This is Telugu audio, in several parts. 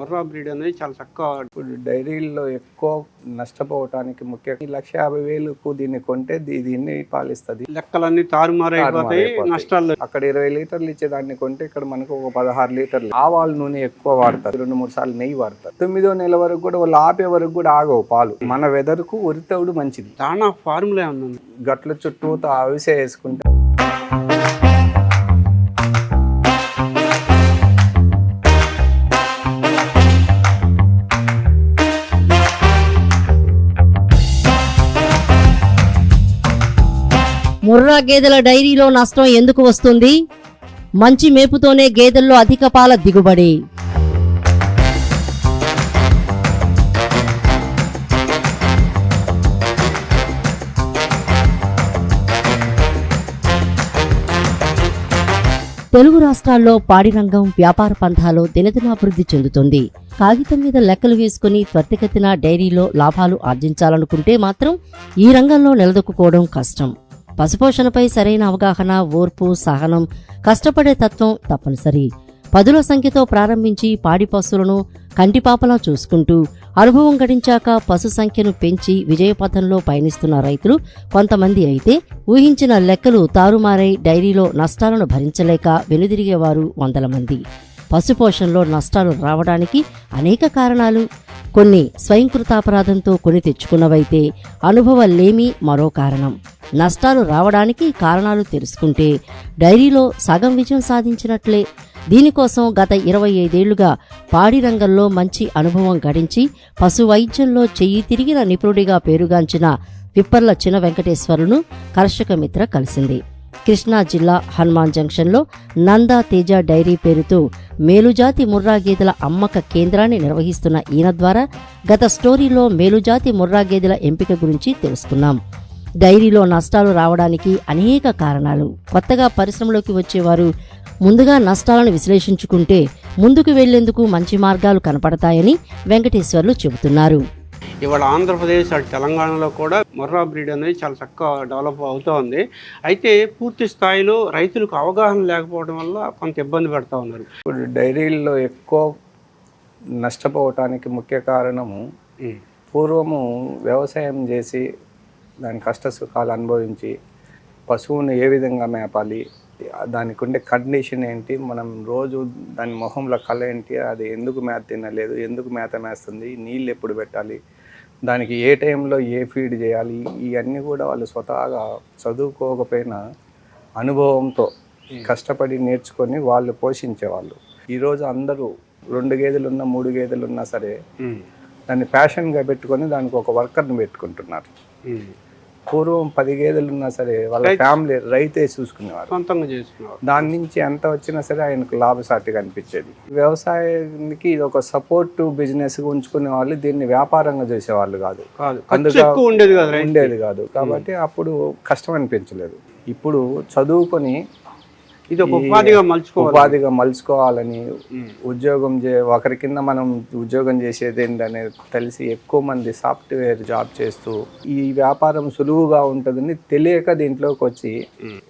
ముర్రా బ్రీడ్ అనేది చాలా చక్కగా ఇప్పుడు డైరీల్లో ఎక్కువ నష్టపోవటానికి ముఖ్య లక్ష యాభై వేలకు దీన్ని కొంటే దీన్ని పాలిస్తుంది. లెక్కలన్నీ తారుమారైపోతాయి నష్టాలు అక్కడ ఇరవై లీటర్లు ఇచ్చే దాన్ని కొంటే ఇక్కడ మనకు ఒక పదహారు లీటర్లు. ఆవాల నూనె ఎక్కువ వాడతారు. రెండు మూడు సార్లు నెయ్యి వాడతారు. తొమ్మిదో నెల వరకు కూడా వాళ్ళు ఆపే వరకు కూడా ఆగవు పాలు. మన వెదర్కు ఉరితవుడు మంచిది. దానా ఫార్ములా ఉంది? గట్ల చుట్టూతో అవిసే వేసుకుంటే ముర్రా గేదెల డైరీలో నష్టం ఎందుకు వస్తుంది? మంచి మేపుతోనే గేదెల్లో అధిక పాల దిగుబడి. తెలుగు రాష్ట్రాల్లో పాడి రంగం వ్యాపార పంథాలో దినదినాభివృద్ధి చెందుతుంది. కాగితం మీద లెక్కలు వేసుకుని త్వరితగతిన డైరీలో లాభాలు ఆర్జించాలనుకుంటే మాత్రం ఈ రంగంలో నిలదొక్కుకోవడం కష్టం. పశుపోషణపై సరైన అవగాహన ఓర్పు సహనం కష్టపడే తత్వం తప్పనిసరి. పదుల సంఖ్యతో ప్రారంభించి పాడి పశువులను కంటిపాపలా చూసుకుంటూ అనుభవం గడించాక పశు సంఖ్యను పెంచి విజయపథంలో పయనిస్తున్న రైతులు కొంతమంది అయితే ఊహించిన లెక్కలు తారుమారై డైరీలో నష్టాలను భరించలేక వెనుదిరిగేవారు వందల మంది. పశుపోషణలో నష్టాలు రావడానికి అనేక కారణాలు కొన్ని స్వయంకృతాపరాధంతో కొని తెచ్చుకున్నవైతే అనుభవాలేమీ మరో కారణం. నష్టాలు రావడానికి కారణాలు తెలుసుకుంటే డైరీలో సగం విజయం సాధించినట్లే. దీనికోసం గత ఇరవై ఐదేళ్ళుగా పాడి రంగంలో మంచి అనుభవం గడించి పశు వైద్యంలో చెయ్యి తిరిగిన నిపుణుడిగా పేరుగాంచిన విప్పర్ల చిన వెంకటేశ్వరును కర్షక మిత్ర కలిసింది. కృష్ణా జిల్లా హనుమాన్ జంక్షన్లో నందా తేజ డైరీ పేరుతో మేలుజాతి ముర్రా గేదెల అమ్మక కేంద్రాన్ని నిర్వహిస్తున్న ఈయన ద్వారా గత స్టోరీలో మేలుజాతి ముర్రా గేదెల ఎంపిక గురించి తెలుసుకున్నాం. డైరీలో నష్టాలు రావడానికి అనేక కారణాలు. కొత్తగా పరిశ్రమలోకి వచ్చేవారు ముందుగా నష్టాలను విశ్లేషించుకుంటే ముందుకు వెళ్ళేందుకు మంచి మార్గాలు కనపడతాయని వెంకటేశ్వర్లు చెబుతున్నారు. ఇవాళ ఆంధ్రప్రదేశ్ అటు తెలంగాణలో కూడా ముర్రా బ్రీడ్ అనేది చాలా చక్కగా డెవలప్ అవుతూ ఉంది అయితే పూర్తి స్థాయిలో రైతులకు అవగాహన లేకపోవడం వల్ల కొంత ఇబ్బంది పెడతా ఉన్నారు. ఇప్పుడు డైరీల్లో ఎక్కువ నష్టపోవటానికి ముఖ్య కారణము పూర్వము వ్యవసాయం చేసి దాని కష్ట సుఖాలు అనుభవించి పశువును ఏ విధంగా మేపాలి దానికి ఉండే కండిషన్ ఏంటి మనం రోజు దాని మొహంలో కళ ఏంటి అది ఎందుకు మేత తినలేదు ఎందుకు మేత మేస్తుంది నీళ్ళు ఎప్పుడు పెట్టాలి దానికి ఏ టైంలో ఏ ఫీడ్ చేయాలి ఇవన్నీ కూడా వాళ్ళు స్వతహాగా చదువుకోకపోయినా అనుభవంతో కష్టపడి నేర్చుకొని వాళ్ళు పోషించేవాళ్ళు. ఈరోజు అందరూ రెండు గేదెలు ఉన్నా మూడు గేదెలు ఉన్నా సరే దాన్ని ప్యాషన్గా పెట్టుకొని దానికి ఒక వర్కర్ని పెట్టుకుంటున్నారు. పూర్వం పది గేదెలు ఉన్నా సరే వాళ్ళ ఫ్యామిలీ రైతే చూసుకునేవారు. సొంతంగా చేసుకున్నారు దాని నుంచి ఎంత వచ్చినా సరే ఆయనకు లాభసాటిగా అనిపించేది వ్యవసాయానికి ఇది ఒక సపోర్ట్ బిజినెస్ ఉంచుకునే వాళ్ళు దీన్ని వ్యాపారంగా చేసేవాళ్ళు కాదు. ఎక్కువ ఉండేది కదా ఉండేది కాదు. కాబట్టి అప్పుడు కష్టం అనిపించలేదు. ఇప్పుడు చదువుకొని ఇది ఒక ఉపాధిగా మలుచుకోవాలి. ఉపాధిగా మలుచుకోవాలని ఉద్యోగం చే ఒకరి కింద మనం ఉద్యోగం చేసేది ఏంటనేది తెలిసి ఎక్కువ మంది సాఫ్ట్వేర్ జాబ్ చేస్తూ ఈ వ్యాపారం సులువుగా ఉంటుందని తెలియక దీంట్లోకి వచ్చి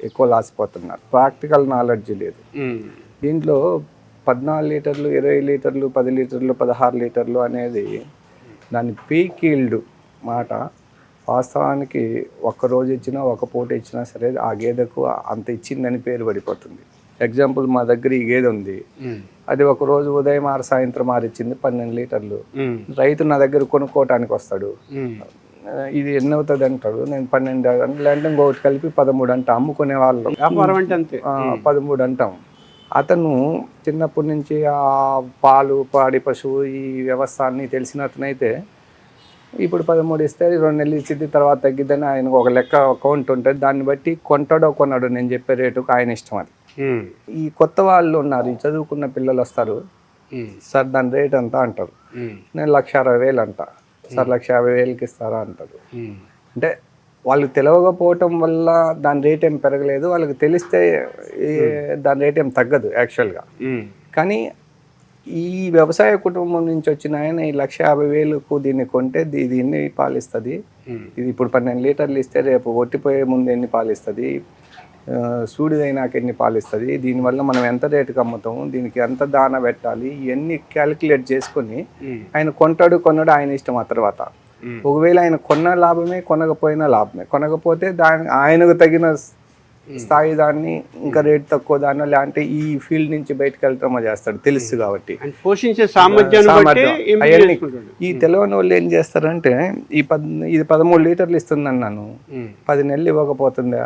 ఎక్కువ లాసిపోతున్నారు. ప్రాక్టికల్ నాలెడ్జ్ లేదు. దీంట్లో పద్నాలుగు లీటర్లు ఇరవై లీటర్లు పది లీటర్లు పదహారు లీటర్లు అనేది దాని పీక్ మాట వాస్తవానికి ఒక్క రోజు ఇచ్చినా ఒక పూట ఇచ్చినా సరే ఆ గేదెకు అంత ఇచ్చిందని పేరు పడిపోతుంది. ఎగ్జాంపుల్ మా దగ్గర ఈ గేదె ఉంది. అది ఒక రోజు ఉదయం ఆరు సాయంత్రం ఆరు ఇచ్చింది పన్నెండు లీటర్లు. రైతు నా దగ్గర కొనుక్కోవటానికి వస్తాడు. ఇది ఎన్ని అవుతుంది అంటాడు. నేను పన్నెండు లేదంటే ఇంకొకటి కలిపి పదమూడు అంట అమ్ముకునే వాళ్ళు. వ్యాపారం అంటే అంతే. పదమూడు అంటాం. అతను చిన్నప్పటి నుంచి ఆ పాలు పాడి పశువు ఈ వ్యవస్థ అన్ని తెలిసిన అతనైతే ఇప్పుడు పదమూడు ఇస్తే రెండు నెలలు ఇచ్చింది తర్వాత తగ్గిద్దని ఆయనకు ఒక లెక్క అకౌంట్ ఉంటుంది దాన్ని బట్టి కొంటాడో కొన్నాడో నేను చెప్పే రేటుకు ఆయన ఇష్టం అది. ఈ కొత్త వాళ్ళు ఉన్నారు ఈ చదువుకున్న పిల్లలు వస్తారు. సార్ దాని రేట్ ఎంత అంటారు. నేను లక్ష అరవై వేలు అంట సార్ లక్ష యాభై వేలకి ఇస్తారా అంటారు. అంటే వాళ్ళకి తెలియకపోవటం వల్ల దాని రేట్ ఏం పెరగలేదు వాళ్ళకి తెలిస్తే దాని రేట్ ఏం తగ్గదు యాక్చువల్గా. కానీ ఈ వ్యవసాయ కుటుంబం నుంచి వచ్చిన ఆయన ఈ లక్ష యాభై వేలకు దీన్ని కొంటే దీ- ఇది ఎన్ని పాలిస్తుంది. ఇది ఇప్పుడు పన్నెండు లీటర్లు ఇస్తే రేపు ఒట్టిపోయే ముందు ఎన్ని పాలిస్తుంది? సూడిదైనాక ఎన్ని పాలు ఇస్తుంది దీనివల్ల మనం ఎంత రేటుకి అమ్ముతాము? దీనికి ఎంత దాన పెట్టాలి? ఇవన్నీ క్యాలిక్యులేట్ చేసుకొని ఆయన కొంటాడు కొన్నాడు ఆయన ఇష్టం ఆ తర్వాత. ఒకవేళ ఆయన కొన్న లాభమే కొనకపోయినా లాభమే. కొనకపోతే దాని ఆయనకు తగిన స్థాయి దాన్ని ఇంకా రేట్ తక్కువ దాన్ని లేదంటే ఈ ఫీల్డ్ నుంచి బయటకు వెళ్ళటమో చేస్తాడు తెలుసు కాబట్టి. ఆయన పోషించే సామర్థ్యం. అవన్నీ చేసుకుంటాడు ఈ తెలియని వాళ్ళు ఏం చేస్తారంటే ఈ పద్ ఇది పదమూడు లీటర్లు ఇస్తుందన్నాను ఉమ్, పది నెలలు ఇవ్వకపోతుందా?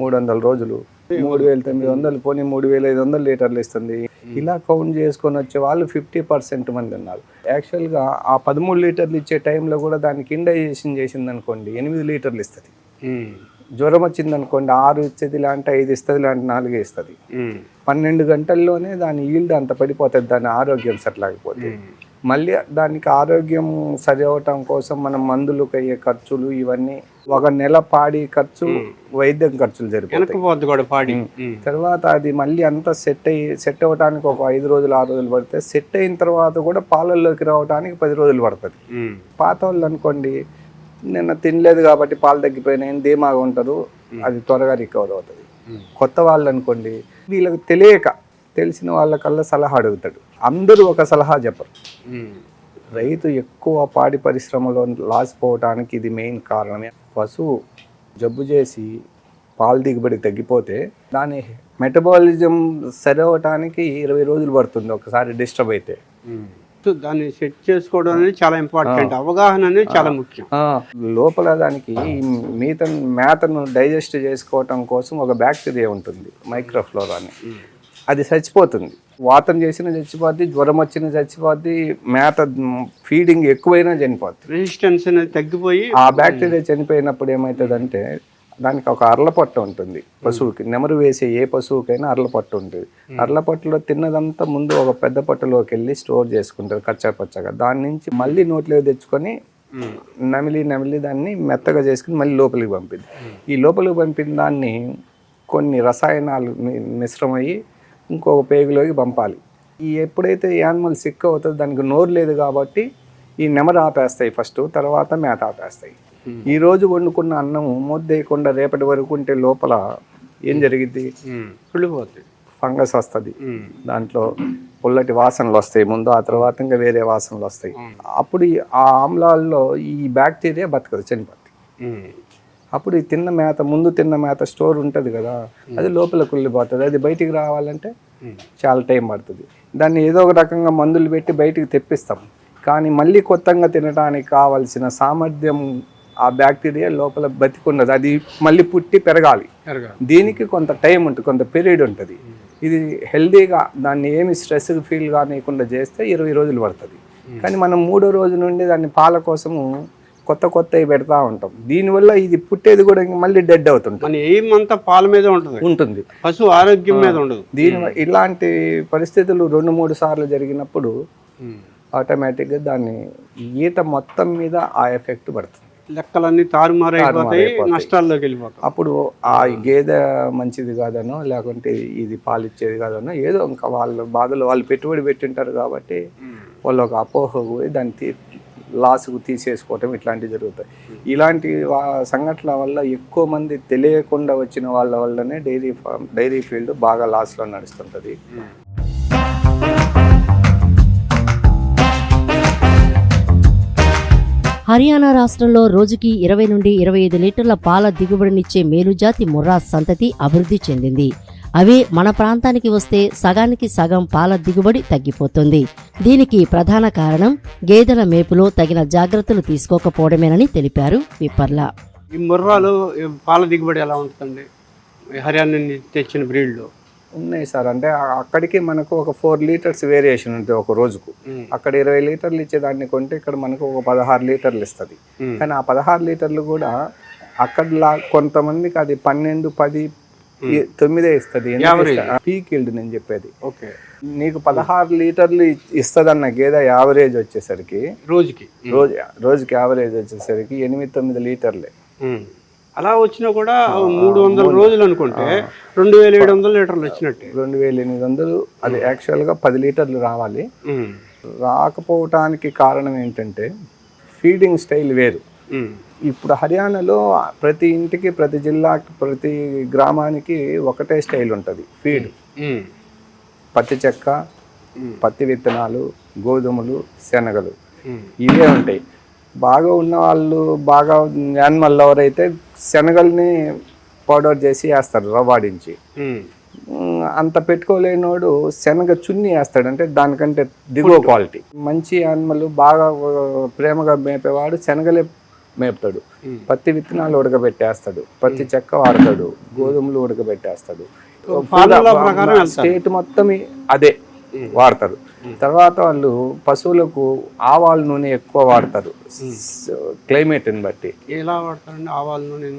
మూడు వందల రోజులు. మూడు వేల తొమ్మిది వందలు పోనీ మూడు వేల ఐదు వందలు లీటర్లు ఇస్తుంది. ఇలా కౌంట్ చేసుకొని వచ్చే వాళ్ళు ఫిఫ్టీ పర్సెంట్ మంది ఉన్నారు. యాక్చువల్గా ఆ పదమూడు లీటర్లు ఇచ్చే టైంలో కూడా దానికి ఇండైజేషన్ చేసింది అనుకోండి ఎనిమిది లీటర్లు ఇస్తుంది. జ్వరం వచ్చింది అనుకోండి ఆరు ఇచ్చేది ఇలాంటి ఐదు ఇస్తుంది ఇలాంటి నాలుగే ఇస్తుంది. పన్నెండు గంటల్లోనే దాని ఈల్డ్ అంత పడిపోతుంది దాని ఆరోగ్యం సరిలేకపోతే ఉమ్. మళ్ళీ దానికి ఆరోగ్యం సరి అవటం కోసం మనం మందులకు అయ్యే ఖర్చులు ఇవన్నీ ఒక నెల పాడి ఖర్చు వైద్యం ఖర్చులు జరిపోతాయి తర్వాత అది మళ్ళీ అంతా సెట్ అయ్యి సెట్ అవ్వడానికి ఒక ఐదు రోజులు ఆరు రోజులు పడితే సెట్ అయిన తర్వాత కూడా పాలల్లోకి రావడానికి పది రోజులు పడుతుంది. పాత వాళ్ళు అనుకోండి నిన్న తినలేదు కాబట్టి పాలు తగ్గిపోయినాయని ధీమాగా ఉంటారు. అది త్వరగా రికవర్ అవుతుంది. కొత్త వాళ్ళు అనుకోండి వీళ్ళకి తెలియక తెలిసిన వాళ్ళకల్లా సలహా అడుగుతాడు. అందరూ ఒక సలహా చెప్పరు. రైతు ఎక్కువ పాడి పరిశ్రమలో లాస్ పోవటానికి ఇది మెయిన్ కారణమే. పశువు జబ్బు చేసి పాలు దిగుబడి తగ్గిపోతే దాని మెటబాలిజం సరవటానికి ఇరవై రోజులు పడుతుంది ఒకసారి డిస్టర్బ్ అయితే. సో దాన్ని సెట్ చేసుకోవడం అనేది చాలా ఇంపార్టెంట్. అవగాహన అనేది చాలా ముఖ్యం. లోపల దానికి మీత మేతను డైజెస్ట్ చేసుకోవటం కోసం ఒక బ్యాక్టీరియా ఉంటుంది మైక్రోఫ్లోరా అని అది చచ్చిపోతుంది. వాతం చేసిన చచ్చిపోద్ది జ్వరం వచ్చిన చచ్చిపోద్ది మేత ఫీడింగ్ ఎక్కువైనా చనిపోద్ది. రెసిస్టెన్స్ అనేది తగ్గిపోయి ఆ బ్యాక్టీరియా చనిపోయినప్పుడు ఏమవుతుందంటే దానికి ఒక అర్లపట్టు ఉంటుంది పశువుకి. నెమరు వేసే ఏ పశువుకైనా అర్లపట్టు ఉంటుంది. అర్లపట్టులో తిన్నదంతా ముందు ఒక పెద్ద పట్టులోకి వెళ్ళి స్టోర్ చేసుకుంటారు కచ్చా పచ్చగా. దాని నుంచి మళ్ళీ నోట్లో తెచ్చుకొని ఉమ్, నమిలి నమిలి దాన్ని మెత్తగా చేసుకుని మళ్ళీ లోపలికి పంపింది ఈ లోపలికి పంపిన దాన్ని కొన్ని రసాయనాలు మిశ్రమయ్యి ఇంకొక పేగులోకి పంపాలి. ఈ ఎప్పుడైతే యానిమల్ సిక్ అవుతుందో దానికి నోరు లేదు కాబట్టి ఈ నెమరు ఆపేస్తాయి ఫస్ట్ తర్వాత మేత ఆపేస్తాయి. ఈ రోజు వండుకున్న అన్నం ముద్దేయకుండా రేపటి వరకు ఉంటే లోపల ఏం జరిగింది కుళ్ళిపోతుంది ఫంగస్ వస్తుంది. దాంట్లో పుల్లటి వాసనలు వస్తాయి. ముందు ఆ తర్వాత ఇంకా వేరే వాసనలు వస్తాయి. అప్పుడు ఆ ఆమ్లాల్లో ఈ బ్యాక్టీరియా బతకదు చనిపోతుంది అప్పుడు ఈ తిన్న మేత ముందు తిన్న మేత స్టోర్ ఉంటుంది కదా అది లోపల కుళ్ళిపోతుంది. అది బయటికి రావాలంటే. చాలా టైం పడుతుంది. దాన్ని ఏదో ఒక రకంగా మందులు పెట్టి బయటికి తెప్పిస్తాం. కానీ మళ్ళీ కొత్తగా తినడానికి కావలసిన సామర్థ్యం ఆ బ్యాక్టీరియా లోపల బతికున్నది. అది మళ్ళీ పుట్టి పెరగాలి. దీనికి కొంత టైం ఉంటుంది కొంత పీరియడ్ ఉంటుంది. ఇది హెల్దీగా దాన్ని ఏమి స్ట్రెస్ ఫీల్ కానివ్వకుండా చేస్తే ఇరవై రోజులు పడుతుంది. కానీ మనం మూడో రోజు నుండి దాన్ని పాల కోసము కొత్త కొత్తవి పెడతా ఉంటాం. దీనివల్ల ఇది పుట్టేది కూడా మళ్ళీ డెడ్ అవుతుంటుంది మన ఎయిమ్ అంతా పాల మీద ఉంటుంది. ఉంటుంది. పశువు ఆరోగ్యం మీద ఉండదు. దీని ఇలాంటి పరిస్థితులు రెండు మూడు సార్లు జరిగినప్పుడు. ఆటోమేటిక్గా దాన్ని ఈత మొత్తం మీద ఆ ఎఫెక్ట్ పడుతుంది. లెక్కలన్నీ తారుమారు అయిపోతాయి అయిపోతాయి. నష్టాల్లోకి వెళ్ళిపోతాం అప్పుడు ఆ గేదె మంచిది కాదనో లేకుంటే ఇది పాలు ఇచ్చేది కాదనో ఏదో ఇంకా వాళ్ళ బాధలు వాళ్ళు పెట్టుబడి పెట్టింటారు కాబట్టి వాళ్ళు ఒక అపోహకు పోయి దాన్ని లాస్కు తీసేసుకోవటం ఇట్లాంటివి జరుగుతాయి. ఇలాంటి సంఘటనల వల్ల ఎక్కువ మంది తెలియకుండా వచ్చిన వాళ్ళ వల్లనే డైరీ ఫార్మ్ డైరీ ఫీల్డ్ బాగా లాస్లో నడుస్తుంటుంది. హర్యానా రాష్ట్రంలో రోజుకి ఇరవై నుండి ఇరవై ఐదు లీటర్ల పాల దిగుబడినిచ్చే మేలుజాతి ముర్రా సంతతి అభివృద్ధి చెందింది. అవి మన ప్రాంతానికి వస్తే సగానికి సగం పాల దిగుబడి తగ్గిపోతుంది. దీనికి ప్రధాన కారణం గేదెల మేపులో తగిన జాగ్రత్తలు తీసుకోకపోవడమేనని తెలిపారు విప్పర్ల. ఈ ముర్రాలు పాల దిగుబడి ఎలా ఉంటుందండి? హర్యానా తెచ్చిన బ్రీడ్లో. ఉన్నాయి సార్. అంటే అక్కడికి మనకు ఒక ఫోర్ లీటర్స్ వేరియేషన్ ఉంటుంది ఒక రోజుకు. అక్కడ ఇరవై లీటర్లు ఇచ్చేదాన్ని కొంటే ఇక్కడ మనకు ఒక పదహారు లీటర్లు ఇస్తుంది. కానీ ఆ పదహారు లీటర్లు కూడా అక్కడలా కొంతమందికి అది పన్నెండు పది తొమ్మిదే ఇస్తుంది. పీక్ ఇల్డ్ నేను చెప్పేది. ఓకే. నీకు పదహారు లీటర్లు ఇస్తుందన్న గేదె యావరేజ్ వచ్చేసరికి రోజుకి. రోజు రోజుకి యావరేజ్ వచ్చేసరికి ఎనిమిది తొమ్మిది లీటర్లే. అలా వచ్చినా కూడా మూడు వందల రోజులు అనుకుంటే రెండు వేల ఏడు వందల లీటర్లు వచ్చినట్టే. రెండు వేల ఎనిమిది వందలు అది యాక్చువల్గా పది లీటర్లు రావాలి. రాకపోవటానికి కారణం ఏంటంటే ఫీడింగ్ స్టైల్ వేరు. ఇప్పుడు హర్యానాలో ప్రతి ఇంటికి ప్రతి జిల్లాకి ప్రతి గ్రామానికి ఒకటే స్టైల్ ఉంటుంది ఫీడ్ పత్తి చెక్క పత్తి విత్తనాలు గోధుమలు శనగలు. ఇవే ఉంటాయి. బాగా ఉన్న వాళ్ళు బాగా యానిమల్ లవర్ అయితే శనగల్ని పౌడర్ చేసి వేస్తారు ఉమ్, అంత పెట్టుకోలేనోడు శనగ చున్ని వేస్తాడు. అంటే దానికంటే దిగువ క్వాలిటీ. మంచి యానిమల్ బాగా ప్రేమగా మేపేవాడు శనగలే మేపుతాడు. పత్తి విత్తనాలు ఉడకబెట్టేస్తాడు. పత్తి చెక్క వాడతాడు. గోధుమలు ఉడకబెట్టేస్తాడు. స్టేట్ మొత్తం అదే. వాడతారు. తర్వాత వాళ్ళు పశువులకు ఆవాల నూనె ఎక్కువ వాడతారు. క్లైమేట్ని బట్టి. ఎలా వాడతారండి ఆవాల నూనె?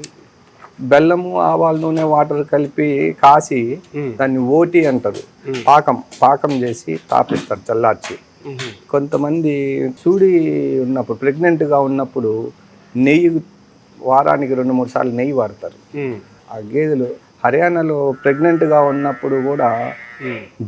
బెల్లము ఆవాల నూనె వాటర్ కలిపి కాసి దాన్ని ఓటి అంటారు. పాకం పాకం చేసి తాపిస్తారు చల్లార్చి. కొంతమంది చూడి ఉన్నప్పుడు ప్రెగ్నెంట్గా ఉన్నప్పుడు నెయ్యి వారానికి రెండు మూడు సార్లు నెయ్యి వాడతారు. ఆ గేదెలు హర్యానాలో ప్రెగ్నెంట్గా ఉన్నప్పుడు కూడా.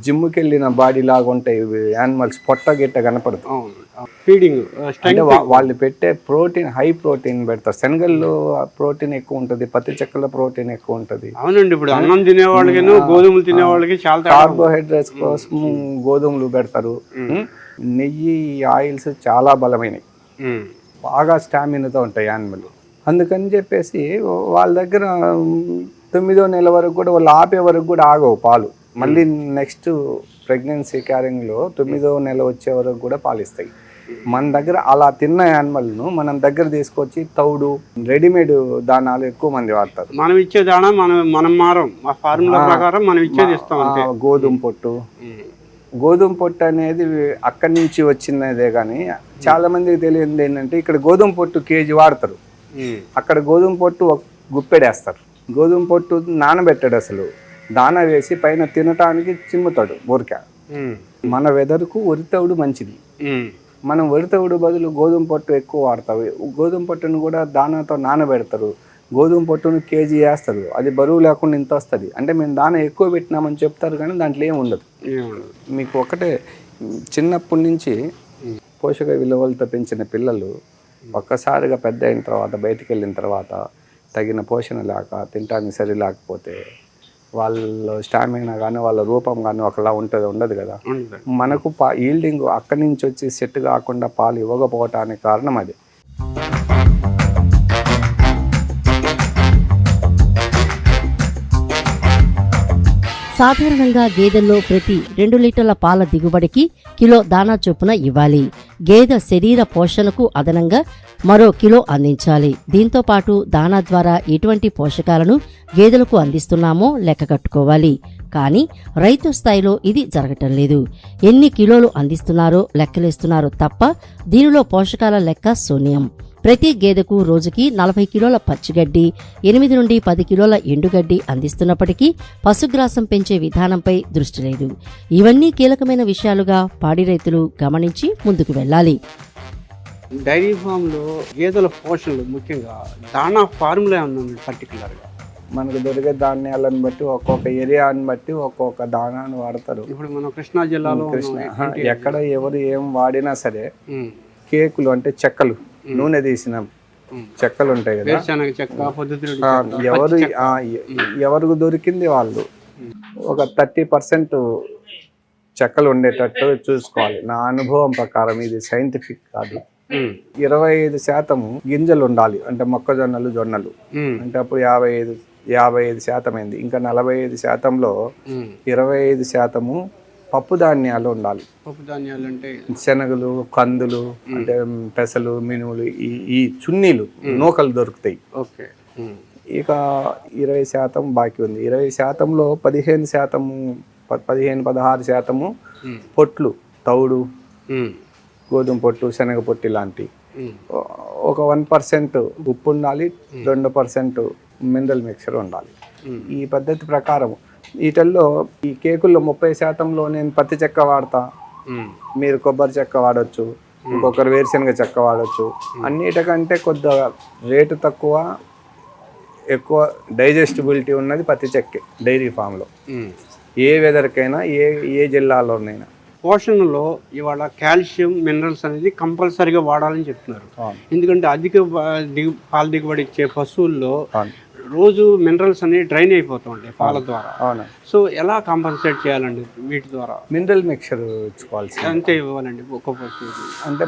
జిమ్కి వెళ్ళిన బాడీ లాగా ఉంటాయి యానిమల్స్ పొట్ట గిట్ట కనపడుతుంది ఫీడింగ్ అంటే వాళ్ళు పెట్టే ప్రోటీన్ హై ప్రోటీన్ పెడతారు. శనగల్లో ప్రోటీన్ ఎక్కువ ఉంటుంది పత్తి చెక్కలో ప్రోటీన్ ఎక్కువ ఉంటుంది అవునండి ఇప్పుడు అన్నం తినేవాళ్ళకి గోధుమలు తినేవాళ్ళకి చాలా. కార్బోహైడ్రేట్స్ కోసం గోధుమలు పెడతారు? నెయ్యి ఆయిల్స్ చాలా బలమైనవి బాగా స్టామినాతో ఉంటాయి యానిమల్. అందుకని చెప్పేసి వాళ్ళ దగ్గర తొమ్మిదో నెల వరకు కూడా వాళ్ళు ఆపే వరకు కూడా ఆగవు పాలు. మళ్ళీ నెక్స్ట్ ప్రెగ్నెన్సీ క్యారింగ్లో తొమ్మిదో నెల వచ్చే వరకు కూడా పాలు ఇస్తాయి మన దగ్గర అలా తిన్న యానిమల్ను మనం దగ్గర తీసుకొచ్చి తౌడు రెడీమేడ్ దానాలు ఎక్కువ మంది వాడతారు. మనం ఇచ్చే దాణా మనం మనం మారం. మా ఫార్ములా ప్రకారం మనం ఇచ్చేది ఇస్తాం అంతే. గోధుమ పొట్టు. గోధుమ పొట్టు అనేది అక్కడి నుంచి వచ్చినదే కానీ చాలా మందికి తెలియదు ఏంటంటే ఇక్కడ గోధుమ పొట్టు కేజీ వాడతారు. అక్కడ గోధుమ పొట్టు ఒక గుప్పెడేస్తారు. గోధుమ పొట్టు నానబెట్టాడు అసలు. దానా వేసి పైన తినటానికి చిమ్ముతాడు ఊరిక మన వెదర్కు వరితవుడు మంచిది. మనం వరితవుడు బదులు గోధుమ పొట్టు ఎక్కువ వాడతావు గోధుమ పొట్టును కూడా దానాతో నానబెడతారు. గోధుమ పొట్టును కేజీ వేస్తారు. అది బరువు లేకుండా ఇంత వస్తుంది. అంటే మేము దాన ఎక్కువ పెట్టినామని చెప్తారు కానీ దాంట్లో ఏం ఉండదు. మీకు ఒకటే చిన్నప్పటి నుంచి పోషక విలువలతో పెంచిన పిల్లలు ఒక్కసారిగా పెద్ద అయిన తర్వాత బయటికి వెళ్ళిన తర్వాత తగిన పోషణ లేక తినటానికి సరి లేకపోతే వాళ్ళ స్టామినా కానీ వాళ్ళ రూపం కానీ ఒకలా ఉంటుంది ఉండదు కదా. మనకు పా ఈల్డింగ్ అక్కడి నుంచి వచ్చి సెట్ కాకుండా పాలు ఇవ్వకపోవటానికి కారణం అది. సాధారణంగా గేదెల్లో ప్రతి రెండు లీటర్ల పాల దిగుబడికి కిలో దానా చొప్పున ఇవ్వాలి. గేదె శరీర పోషణకు అదనంగా మరో కిలో అందించాలి. దీంతో పాటు దానా ద్వారా ఎటువంటి పోషకాలను గేదెలకు అందిస్తున్నామో లెక్క కట్టుకోవాలి. కానీ రైతు స్థాయిలో ఇది జరగటం లేదు. ఎన్ని కిలోలు అందిస్తున్నారో లెక్కలేస్తున్నారో తప్ప దీనిలో పోషకాల లెక్క శూన్యం. ప్రతి గేదెకు రోజుకి నలభై కిలోల పచ్చిగడ్డి ఎనిమిది నుండి పది కిలోల ఎండుగడ్డి అందిస్తున్నప్పటికీ పశుగ్రాసం పెంచే విధానంపై దృష్టి లేదు. ఇవన్నీ కీలకమైన విషయాలుగా పాడి రైతులు గమనించి ముందుకు వెళ్ళాలి. డైరీ ఫామ్లో గేదెల పోషణలు ముఖ్యంగా దాణా ఫార్ములా ఉంది పర్టికులర్గా మనకు దొరికే ధాన్యాలను బట్టి ఒక్కొక్క ఏరియాని బట్టి ఒక్కొక్క దానాన్ని వాడతారు. ఇప్పుడు మనం కృష్ణా జిల్లాలో కృష్ణ. ఉన్నాం. ఎక్కడ ఎవరు ఏం వాడినా సరే కేకులు అంటే చెక్కలు నూనె తీసిన చెక్కలు ఉంటాయి కదా? ఎవరు ఎవరికి దొరికింది వాళ్ళు? ఒక థర్టీ పర్సెంట్ చెక్కలు ఉండేటట్టు చూసుకోవాలి. నా అనుభవం ప్రకారం ఇది సైంటిఫిక్ కాదు. ఇరవై ఐదు శాతం గింజలు ఉండాలి అంటే మొక్కజొన్నలు జొన్నలు. అంటే అప్పుడు యాభై ఐదు యాభై ఐదు శాతం అయింది ఇంకా నలభై ఐదు శాతంలో. ఇరవై ఐదు శాతము పప్పు ధాన్యాలు ఉండాలి. పప్పు ధాన్యాలు అంటే శనగలు కందులు అంటే పెసలు మినుములు ఈ ఈ చున్నీలు నూకలు దొరుకుతాయి. ఓకే. ఇక ఇరవై శాతం బాకీ ఉంది. ఇరవై శాతంలో పదిహేను శాతము పదిహేను పదహారు శాతము పొట్లు తౌడు గోధుమ పొట్టు శనగ పొట్టు ఇలాంటి. ఒక వన్ పర్సెంట్ ఉప్పు ఉండాలి రెండు పర్సెంట్ మినరల్ మిక్చర్ ఉండాలి. ఈ పద్ధతి ప్రకారం వీటిల్లో ఈ కేకుల్లో ముప్పై శాతంలో నేను పత్తి చెక్క వాడతా. మీరు కొబ్బరి చెక్క వాడచ్చు ఇంకొకరు వేరుశనగ చెక్క వాడచ్చు. అన్నిటికంటే కొద్దిగా రేటు తక్కువ ఎక్కువ డైజెస్టిబిలిటీ ఉన్నది పత్తి చెక్కే డైరీ ఫామ్లో. ఏ వెదర్కైనా ఏ ఏ జిల్లాలోనైనా. పోషణలో ఇవాళ కాల్షియం మినరల్స్ అనేది కంపల్సరీగా వాడాలని చెప్తున్నారు. ఎందుకంటే అధిక దిగు పాల దిగుబడి ఇచ్చే పశువుల్లో రోజు మినరల్స్ అనేవి డ్రైన్ అయిపోతూ ఉంటాయి పాల ద్వారా. సో ఎలా కాంపన్సేట్ చేయాలండి వీటి ద్వారా? మినరల్ మిక్చర్ ఇచ్చుకోవాల్సి ఎంత ఇవ్వాలండి ఒక్క అంటే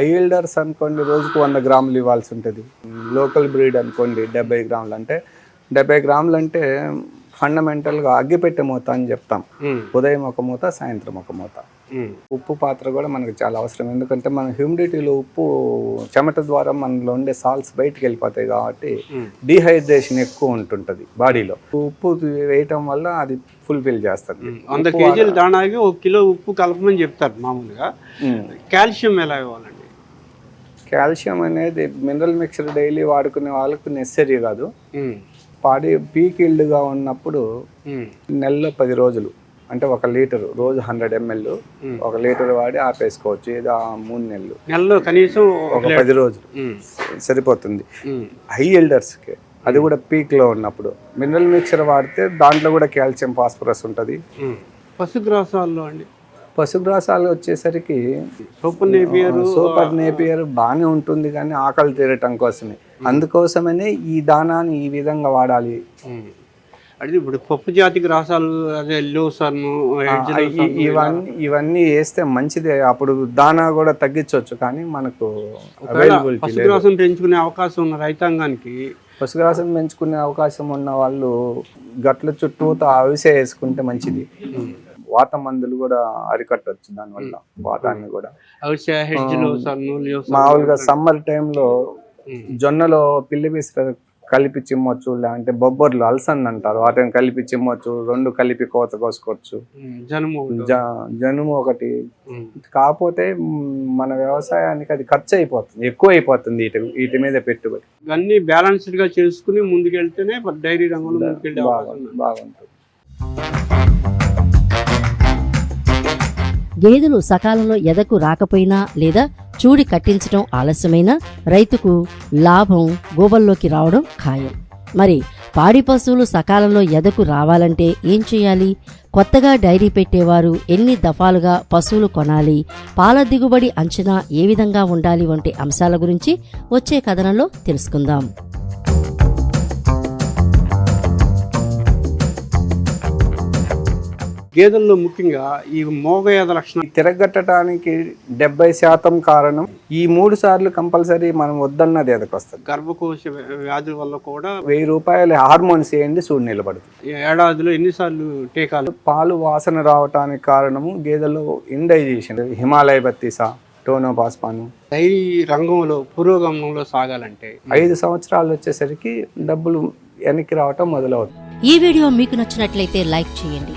ఐల్డర్స్ అనుకోండి రోజుకు వంద గ్రాములు ఇవ్వాల్సి ఉంటుంది. లోకల్ బ్రీడ్ అనుకోండి డెబ్బై గ్రాములు అంటే డెబ్బై గ్రాములు అంటే ఫండమెంటల్గా అగ్గిపెట్టె మూత అని చెప్తాం. ఉదయం ఒక మూత సాయంత్రం ఒక మూత. ఉప్పు పాత్ర కూడా మనకు చాలా అవసరం. ఎందుకంటే మన హ్యూమిడిటీలో ఉప్పు చెమట ద్వారా మనలో ఉండే సాల్ట్స్ బయటికి వెళ్ళిపోతాయి కాబట్టి డీహైడ్రేషన్ ఎక్కువ ఉంటుంటుంది బాడీలో. ఉప్పు వేయటం వల్ల అది ఫుల్ఫిల్ చేస్తుంది. వంద కేజీల దాణాకి ఒక కిలో ఉప్పు కలపమని చెప్తారు మామూలుగా. కాల్షియం ఎలా ఇవ్వాలండి? కాల్షియం అనేది మినరల్ మిక్చర్ డైలీ వాడుకునే వాళ్ళకు నెసరీ కాదు. పాడి పీక్ ఇల్డ్గా ఉన్నప్పుడు నెలలో పది రోజులు అంటే ఒక లీటర్ రోజు హండ్రెడ్ ఎంఎల్. ఒక లీటర్ వాడి ఆపేసుకోవచ్చు ఇది ఆ మూడు నెలలు. నెలలో కనీసం ఒక పది రోజులు. సరిపోతుంది. హై ఎల్డర్స్కి అది కూడా పీక్లో ఉన్నప్పుడు. మినరల్ మిక్చర్ వాడితే దాంట్లో కూడా కాల్షియం ఫాస్ఫరస్ ఉంటుంది. పశుగ్రాసాల్లో అండి. పశుగ్రాసాలు వచ్చేసరికి సూపర్ నేపియర్ సూపర్ నేపియర్ బాగానే ఉంటుంది కానీ ఆకలి తీరటం కోసమే. అందుకోసమనే ఈ దానాన్ని ఈ విధంగా వాడాలి. అది ఇప్పుడు పప్పు జాతి గ్రాసాలు అదే ఇ- ఇవన్నీ ఇవన్నీ వేస్తే మంచిదే. అప్పుడు దానా కూడా తగ్గించవచ్చు కానీ మనకు పశుగ్రాసం పెంచుకునే అవకాశం ఉన్న రైతాంగానికి పశుగ్రాసం పెంచుకునే అవకాశం ఉన్న వాళ్ళు గట్ల చుట్టూతో అవిసే వేసుకుంటే మంచిది. వాత మందులు కూడా అరికట్టవచ్చు దానివల్ల వాతాన్ని కూడా. మామూలుగా సమ్మర్ టైంలో. జొన్నలో పిల్లి బిస్ర కలిపి చిమ్మొచ్చు లేదంటే బొబ్బర్లు అలసంద అంటారు. వాటిని కలిపి చిమ్మొచ్చు రెండు కలిపి కోత కోసుకోవచ్చు. జనుము జనుము ఒకటి. కాకపోతే మన వ్యవసాయానికి అది ఖర్చు అయిపోతుంది ఎక్కువ అయిపోతుంది వీటి వీటి మీద పెట్టుబడి. ఇవన్నీ బ్యాలెన్స్డ్గా చేసుకుని ముందుకెళ్తేనే డైరీ రంగంలో ముందుకెళ్ళే. బాగుంటుంది. గేదెలు సకాలంలో ఎదకు రాకపోయినా లేదా చూడి కట్టించడం ఆలస్యమైనా రైతుకు లాభం గోబల్లోకి రావడం ఖాయం. మరి పాడి పశువులు సకాలంలో ఎదకు రావాలంటే ఏం చేయాలి? కొత్తగా డైరీ పెట్టేవారు ఎన్ని దఫాలుగా పశువులు కొనాలి? పాల దిగుబడి అంచనా ఏ విధంగా ఉండాలి వంటి అంశాల గురించి వచ్చే కథనంలో తెలుసుకుందాం. గేదెల్లో ముఖ్యంగా ఈ మోగయాద లక్షణం తిరగట్టడానికి డెబ్బై శాతం కారణం ఈ మూడు సార్లు కంపల్సరీ మనం వద్దన్నది ఎదకొస్తుంది గర్భకోశ వ్యాధుల వల్ల కూడా వెయ్యి రూపాయల హార్మోన్స్ వేయండి సూడు నిలబడుతుంది. ఏడాదిలో ఎన్నిసార్లు టీకాలు? పాలు వాసన రావటానికి కారణము గేదెల్లో ఇండైజేషన్ హిమాలయ బత్తీసా టోనోపాస్పాను. డైరీ రంగంలో పురోగమనంలో సాగాలంటే ఐదు సంవత్సరాలు వచ్చేసరికి డబ్బులు వెనక్కి రావటం మొదలవుతుంది. ఈ వీడియో మీకు నచ్చినట్లయితే లైక్ చేయండి.